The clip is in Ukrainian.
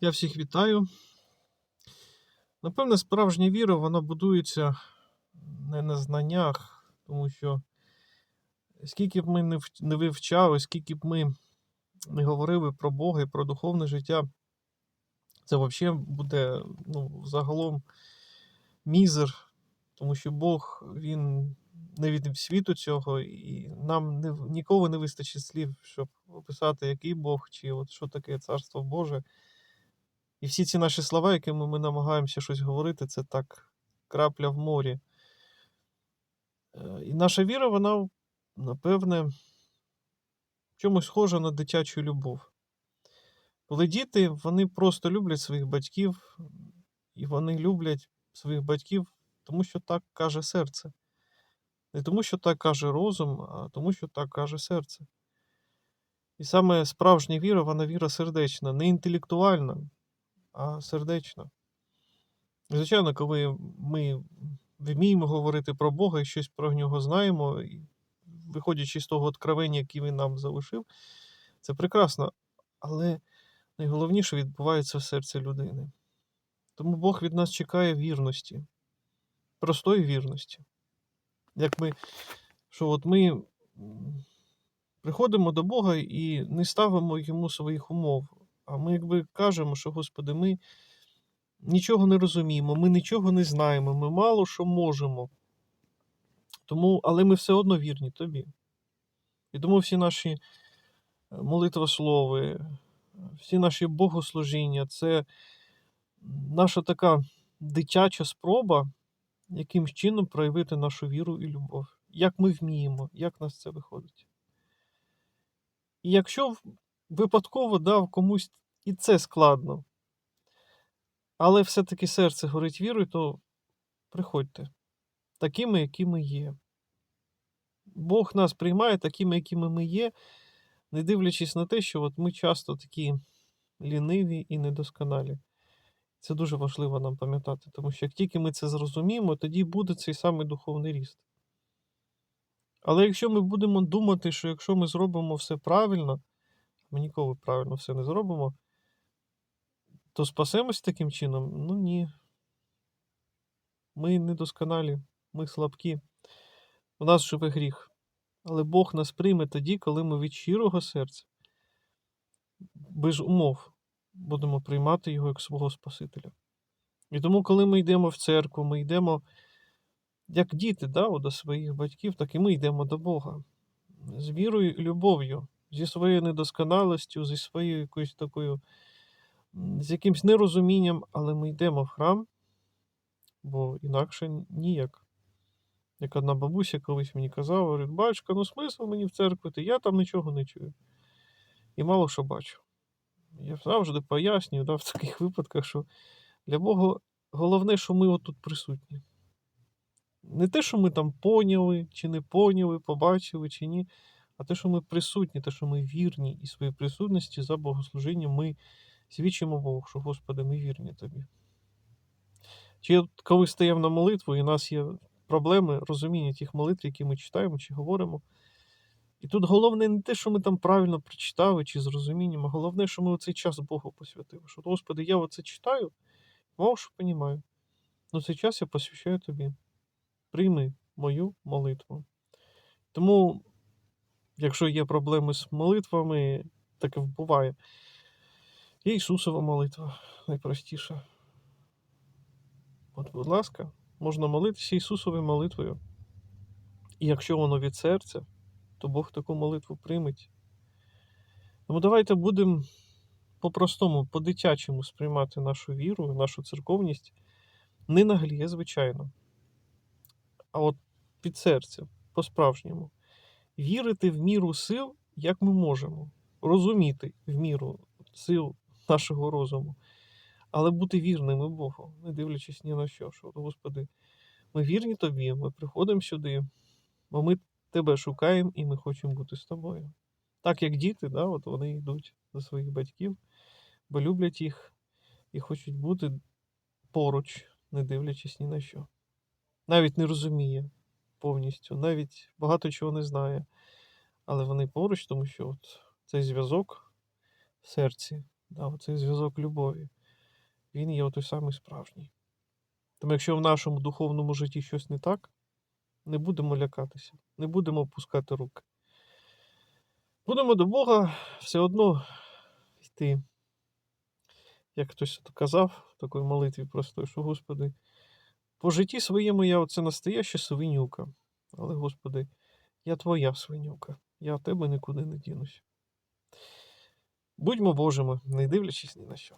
Я всіх вітаю. Напевне, справжня віра вона будується не на знаннях, тому що скільки б ми не вивчали, скільки б ми не говорили про Бога і про духовне життя, це взагалі буде ну, загалом мізер, тому що Бог він не від світу цього, і нам не, ніколи не вистачить слів, щоб описати, який Бог, чи от що таке Царство Боже. І всі ці наші слова, якими ми намагаємося щось говорити, це так крапля в морі. Е, І наша віра, вона, напевне, чомусь схожа на дитячу любов. Коли діти, вони просто люблять своїх батьків, і вони люблять своїх батьків, тому що так каже серце. Не тому, що так каже розум, а тому, що так каже серце. І саме справжня віра, вона віра сердечна, не інтелектуальна, а сердечна. Звичайно, коли ми вміємо говорити про Бога і щось про нього знаємо, виходячи з того откровення, яке він нам залишив, це прекрасно. Але найголовніше відбувається в серці людини. Тому Бог від нас чекає вірності, простої вірності. Як ми, що от ми приходимо до Бога і не ставимо йому своїх умов, а ми якби кажемо, що Господи, ми нічого не розуміємо, ми нічого не знаємо, ми мало що можемо. Тому, але ми все одно вірні тобі. І тому всі наші е, молитвослови, всі наші богослужіння це наша така дитяча спроба якимсь чином проявити нашу віру і любов. Як ми вміємо, як нас це виходить. І якщо випадково дав комусь і це складно, але все-таки серце горить вірою, то приходьте такими, якими є. Бог нас приймає такими, якими ми є, не дивлячись на те, що от ми часто такі ліниві і недосконалі. Це дуже важливо нам пам'ятати, тому що як тільки ми це зрозуміємо, тоді буде цей самий духовний ріст. Але якщо ми будемо думати, що якщо ми зробимо все правильно, ми ніколи правильно все не зробимо, то спасемось таким чином? Ну ні. Ми недосконалі, ми слабкі. У нас живе гріх. Але Бог нас прийме тоді, коли ми від щирого серця, без умов, будемо приймати Його як свого Спасителя. І тому, коли ми йдемо в церкву, ми йдемо як діти да, до своїх батьків, так і ми йдемо до Бога з вірою і любов'ю, зі своєю недосконалістю, зі своєю якоюсь такою, з якимсь нерозумінням, але ми йдемо в храм, бо інакше ніяк. Як одна бабуся колись мені казала, говорить, батюшка, ну смисл мені в церкві, я там нічого не чую. І мало що бачу. Я завжди пояснюю да, в таких випадках, що для Бога головне, що ми отут присутні. Не те, що ми там поняли, чи не поняли, побачили, чи ні, а те, що ми присутні, те, що ми вірні і своїй присутності за богослужінням ми свідчимо Богу, що Господи, ми вірні Тобі. Чи коли стаємо на молитву, і у нас є проблеми розуміння тих молитв, які ми читаємо чи говоримо. І тут головне не те, що ми там правильно прочитали чи з розумінням, а головне, що ми оцей час Богу посвятили. Що, Господи, я оце читаю, мало що розумію. Ну цей час я посвящаю тобі. Прийми мою молитву. Тому, якщо є проблеми з молитвами, таке буває. Є Ісусова молитва найпростіша. От, будь ласка, можна молитися Ісусовою молитвою. І якщо воно від серця, то Бог таку молитву прийметь. Тому давайте будемо по-простому, по-дитячому сприймати нашу віру, нашу церковність не нагліє, звичайно, а от під серцем, по-справжньому. Вірити в міру сил, як ми можемо, розуміти в міру сил нашого розуму, але бути вірними Богу, не дивлячись ні на що. що Господи, ми вірні Тобі, ми приходимо сюди, бо ми Тебе шукаємо і ми хочемо бути з тобою. Так як діти, да, от вони йдуть до своїх батьків, бо люблять їх і хочуть бути поруч, не дивлячись ні на що. Навіть не розуміє повністю, навіть багато чого не знає. Але вони поруч, тому що от цей зв'язок в серці Да, оцей зв'язок любові. Він є той самий справжній. Тому якщо в нашому духовному житті щось не так, не будемо лякатися, не будемо опускати руки. Будемо до Бога все одно йти. Як хтось казав в такій молитві простої, що Господи, по житті своєму я оце настояща свинюка. Але, Господи, я твоя свинюка. Я тебе нікуди не дінусь. Будьмо Божими, не дивлячись ні на що.